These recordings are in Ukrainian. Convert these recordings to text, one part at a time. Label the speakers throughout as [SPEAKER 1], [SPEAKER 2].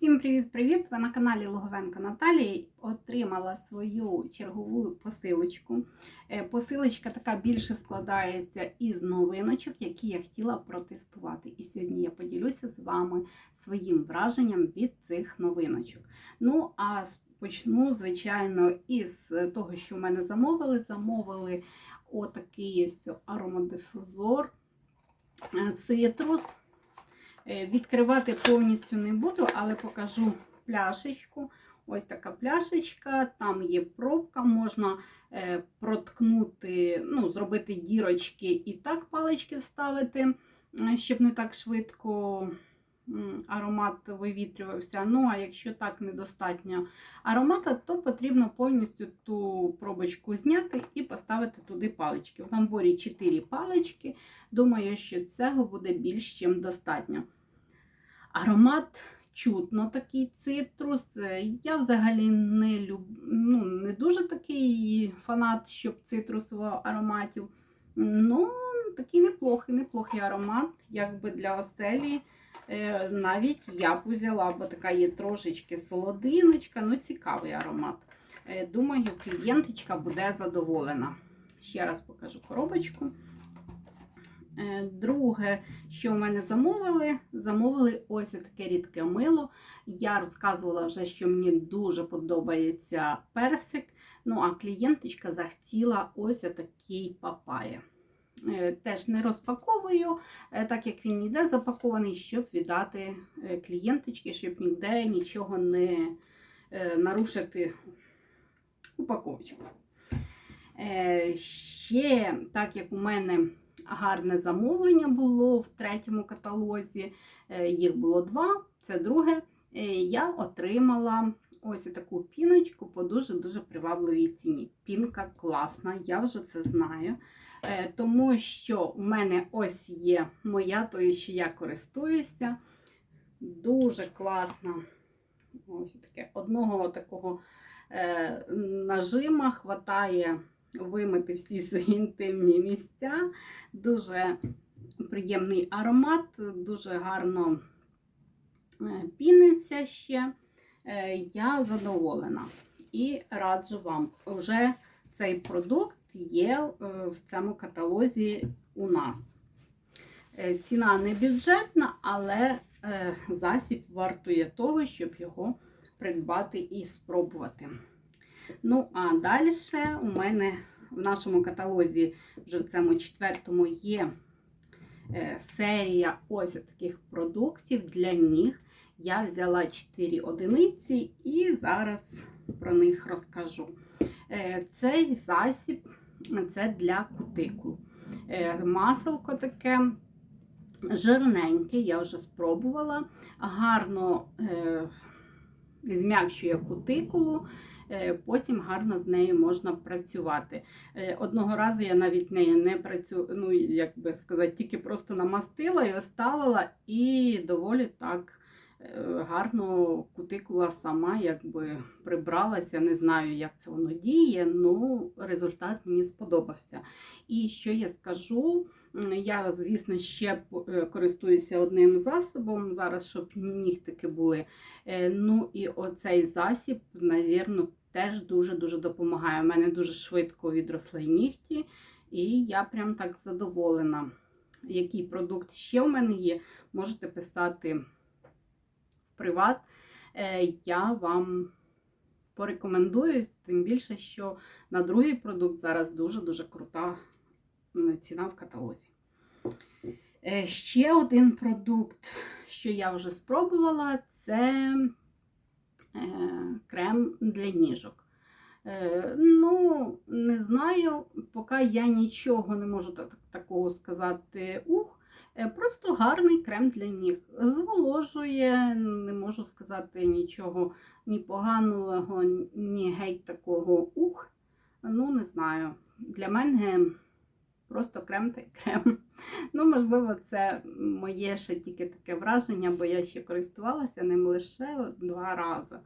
[SPEAKER 1] Всім привіт-привіт! Ви на каналі Логовенко Наталії отримала свою чергову посилочку. Е, Посилочка така більше складається із новиночок, які я хотіла протестувати. І сьогодні я поділюся з вами своїм враженням від цих новиночок. Ну, а почну, звичайно, із того, що в мене замовили. Замовили отакий ось аромадифузор е, цитрус. Е, Відкривати повністю не буду, але покажу пляшечку. Ось така пляшечка, там є пробка, можна е, проткнути, ну, зробити дірочки і так палички вставити, е, щоб не так швидко аромат вивітрювався. Ну, а якщо так недостатньо аромата, то потрібно повністю ту пробочку зняти і поставити туди палички. В наборі 4 палички. Думаю, що цього буде більш чим достатньо. Аромат чутно такий цитрус. Е, Я взагалі не люб... ну, не дуже такий фанат, щоб цитрусового ароматів. Ну, такий неплохий, неплохий аромат, якби для оселі. Е, Навіть я б взяла, бо така є трошечки солодиночка, ну цікавий аромат. Е, Думаю, клієнточка буде задоволена. Ще раз покажу коробочку. Е, Друге, що в мене замовили, замовили ось таке рідке мило. Я розказувала вже, що мені дуже подобається персик. Ну, а клієнточка захотіла ось такий папая. Е, Теж не розпаковую, е, так як він ніде запакований, щоб віддати клієнточці, щоб ніде нічого не нарушити упаковочку. Ще, так як у мене гарне замовлення було в третьому каталозі, е, їх було два, це друге. е, Я отримала ось таку піночку по дуже-дуже привабливій ціні. Пінка класна, я вже це знаю. Е, Тому що у мене ось є моя, тою, що я користуюся. Дуже класна. Ось таке. Одного такого нажима хватає вимити всі свої інтимні місця. Дуже приємний аромат, дуже гарно е, піниться ще. Е, Я задоволена і раджу вам. Вже цей продукт є е, в цьому каталозі у нас. Ціна не бюджетна, але засіб вартує того, щоб його придбати і спробувати. Ну, а далі у мене в нашому каталозі, вже в цьому четвертому, є е, серія ось таких продуктів для ніг. Я взяла 4 одиниці і зараз про них розкажу. Е, Цей засіб це для кутикул. Е, Маселко таке жирненьке, я вже спробувала. Гарно зм'якшує кутикулу, потім гарно з нею можна працювати. Е, Одного разу я навіть нею не працю, ну, як би сказати, тільки просто намастила і оставила, і доволі так е, гарно кутикула сама якби прибралася. Не знаю, як це воно діє, ну результат мені сподобався. І що я скажу? Я, звісно, ще е, користуюся одним засобом зараз, щоб нігтики були. Е, Ну і оцей засіб, навірно, теж дуже-дуже допомагає. У мене дуже швидко відросли нігті, і я прям так задоволена. Який продукт ще в мене є, можете писати в приват. Е, Я вам порекомендую, тим більше, що на другий продукт зараз дуже-дуже крута ціна в каталозі. Е, Ще один продукт, що я вже спробувала, це е, крем для ніжок. Е, Ну, не знаю, поки я нічого не можу так, такого сказати. Ух, просто гарний крем для ніг. Зволожує, не можу сказати нічого ні поганого, ні геть такого ух. Ну, не знаю. Для мене просто крем та й крем. Ну, можливо, це моє ще тільки таке враження, бо я ще користувалася ним лише два рази.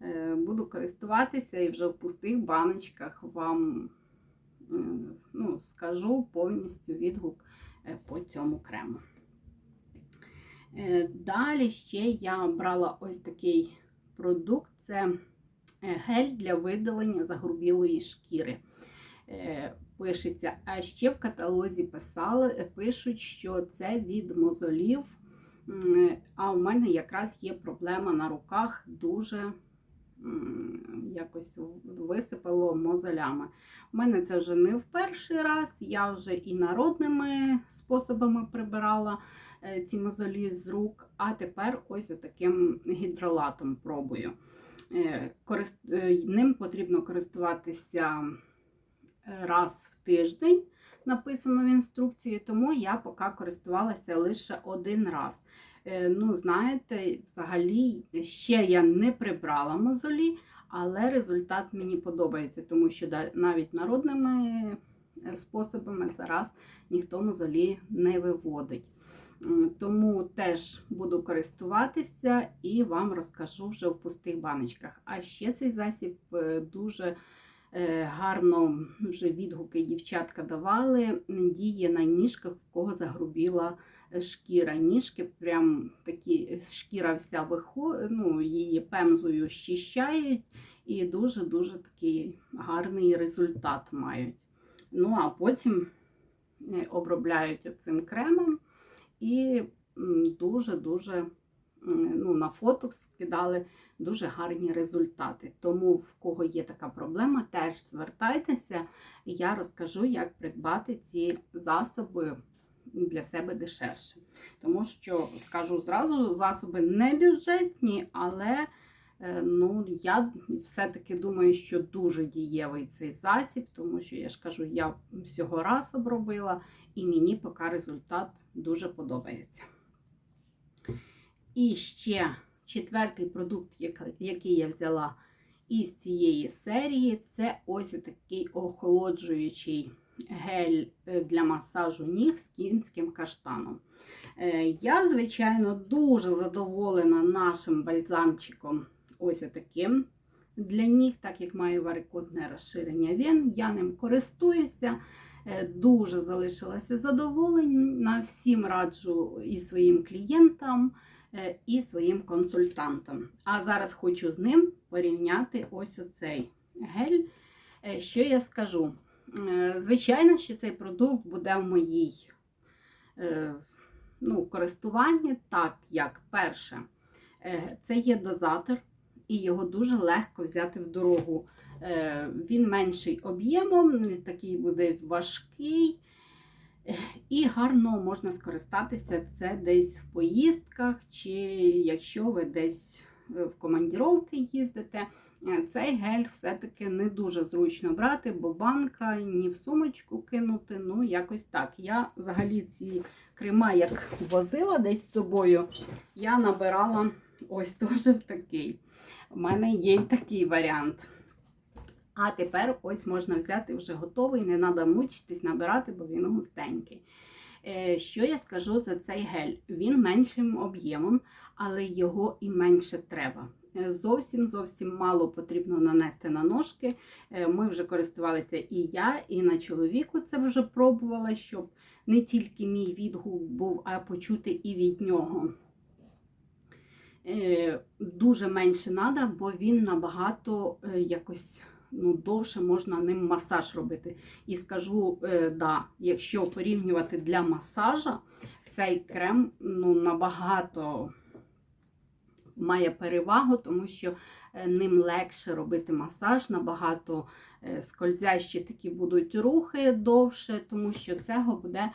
[SPEAKER 1] Е, Буду користуватися і вже в пустих баночках вам е, ну, скажу повністю відгук е, по цьому крему. Далі ще я брала ось такий продукт це гель для видалення загрубілої шкіри. Е, Пишеться. А ще в каталозі писали, е, пишуть, що це від мозолів. А у мене якраз є проблема на руках дуже якось висипало мозолями. У мене це вже не в перший раз. Я вже і народними способами прибирала е, ці мозолі з рук, а тепер ось таким гідролатом пробую. Е, е, Ним потрібно користуватися е, раз в тиждень, написано в інструкції, тому я поки користувалася лише один раз. Е, Ну, знаєте, взагалі ще я не прибрала мозолі, але результат мені подобається, тому що навіть народними е, способами зараз ніхто мозолі не виводить. Тому теж буду користуватися і вам розкажу вже в пустих баночках. А ще цей засіб е, дуже гарно вже відгуки дівчатка давали. Діє на ніжках, в кого загрубіла е, шкіра. Ніжки прям такі е, шкіра вся виходить, ну, її пемзою щищають і дуже-дуже такий гарний результат мають. Ну, а потім е, обробляють цим кремом і дуже-дуже ну, на фото скидали дуже гарні результати. Тому в кого є така проблема, теж звертайтеся, і я розкажу, як придбати ці засоби для себе дешевше. Тому що, скажу зразу, засоби не бюджетні, але е, ну, я все-таки думаю, що дуже дієвий цей засіб, тому що я ж кажу, я всього раз обробила, і мені поки результат дуже подобається. І ще четвертий продукт, який я взяла із цієї серії, це ось такий охолоджуючий гель е, для масажу ніг з кінським каштаном. Е, Я, звичайно, дуже задоволена нашим бальзамчиком ось таким для ніг, так як маю варикозне розширення вен. Я ним користуюся. Е, Дуже залишилася задоволена. Всім раджу і своїм клієнтам, і своїм консультантам. А зараз хочу з ним порівняти ось оцей гель. Е, Що я скажу? Е, Звичайно, що цей продукт буде в моїй е, ну, користуванні, так як перше, е, це є дозатор, і його дуже легко взяти в дорогу. Е, Він менший об'ємом, такий буде важкий. І гарно можна скористатися це десь в поїздках, чи якщо ви десь е, в командіровки їздите. Е, Цей гель все-таки не дуже зручно брати, бо банка ні в сумочку кинути. Ну, якось так. Я взагалі ці крема, як возила десь з собою, я набирала ось теж в такий. У мене є й такий варіант. А тепер ось можна взяти вже готовий, не треба мучитись, набирати, бо він густенький. Е, Що я скажу за цей гель? Він меншим об'ємом, але його і менше треба. Е, Зовсім зовсім мало потрібно нанести на ножки. Е, Ми вже користувалися і я, і на чоловіку це вже пробувала, щоб не тільки мій відгук був, а почути і від нього. Дуже менше треба, бо він набагато якось ну, довше можна ним масаж робити. І скажу, е, да, якщо порівнювати для масажа, цей крем ну, набагато має перевагу, тому що е, ним легше робити масаж, набагато е, скользящі такі будуть рухи довше, тому що цього буде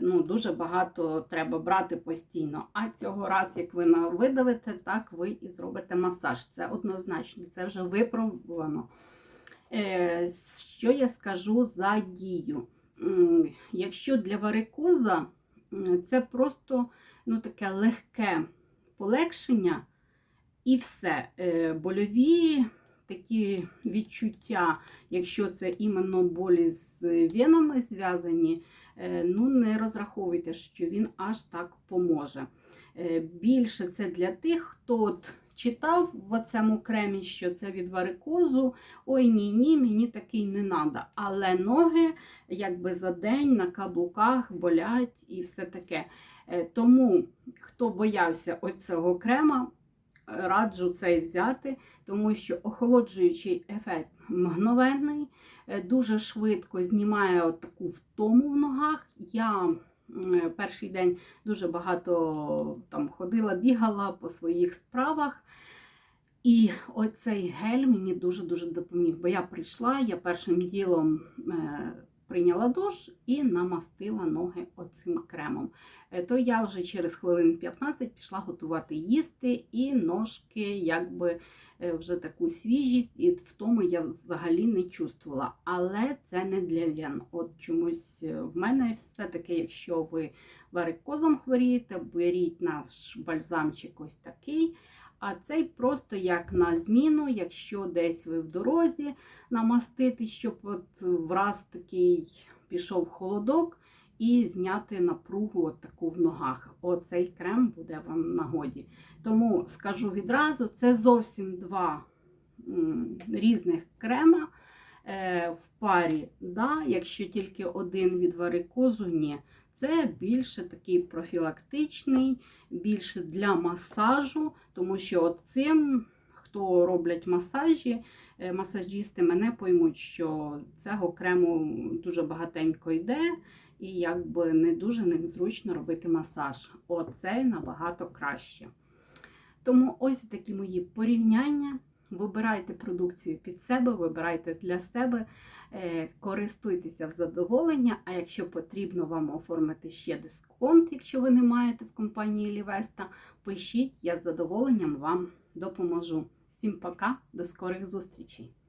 [SPEAKER 1] ну, дуже багато треба брати постійно. А цього раз, як ви видавите, так ви і зробите масаж. Це однозначно, це вже випробувано. Е, Що я скажу за дію? Якщо для варикоза це просто ну, таке легке полегшення і все. Е, Больові такі відчуття, якщо це іменно болі з венами зв'язані, е, ну не розраховуйте, що він аж так поможе. Більше це для тих, хто от читав в цьому кремі, що це від варикозу. Ой, ні, ні, мені такий не треба. Але ноги якби за день на каблуках болять і все таке. Е, Тому, хто боявся оцього крема, раджу цей взяти, тому що охолоджуючий ефект мгновенний, е, дуже швидко знімає от таку втому в ногах. Я перший день дуже багато там ходила, бігала по своїх справах. І оцей гель мені дуже-дуже допоміг, бо я прийшла, я першим ділом е, прийняла душ і намастила ноги оцим кремом. Е, то я вже через хвилин 15 пішла готувати їсти, і ножки якби е, вже таку свіжість, і в тому я взагалі не чувствувала. Але це не для вен. От чомусь е, в мене все-таки, якщо ви варикозом хворієте, беріть наш бальзамчик ось такий. А цей просто як на зміну, якщо десь ви в дорозі намастити, щоб от враз такий пішов холодок і зняти напругу от таку в ногах. Оцей крем буде вам нагоді. Тому скажу відразу, це зовсім два різних крема е, в парі. Да? Якщо тільки один від варикозу, ні. Це більше такий профілактичний, більше для масажу, тому що цим, хто роблять масажі, е, масажісти мене поймуть, що цього крему дуже багатенько йде, і якби не дуже незручно робити масаж. Оцей набагато краще. Тому ось такі мої порівняння. Вибирайте продукцію під себе, вибирайте для себе, е, користуйтеся в задоволення. А якщо потрібно вам оформити ще дисконт, якщо ви не маєте в компанії Лівеста, пишіть, я з задоволенням вам допоможу. Всім пока, до скорих зустрічей!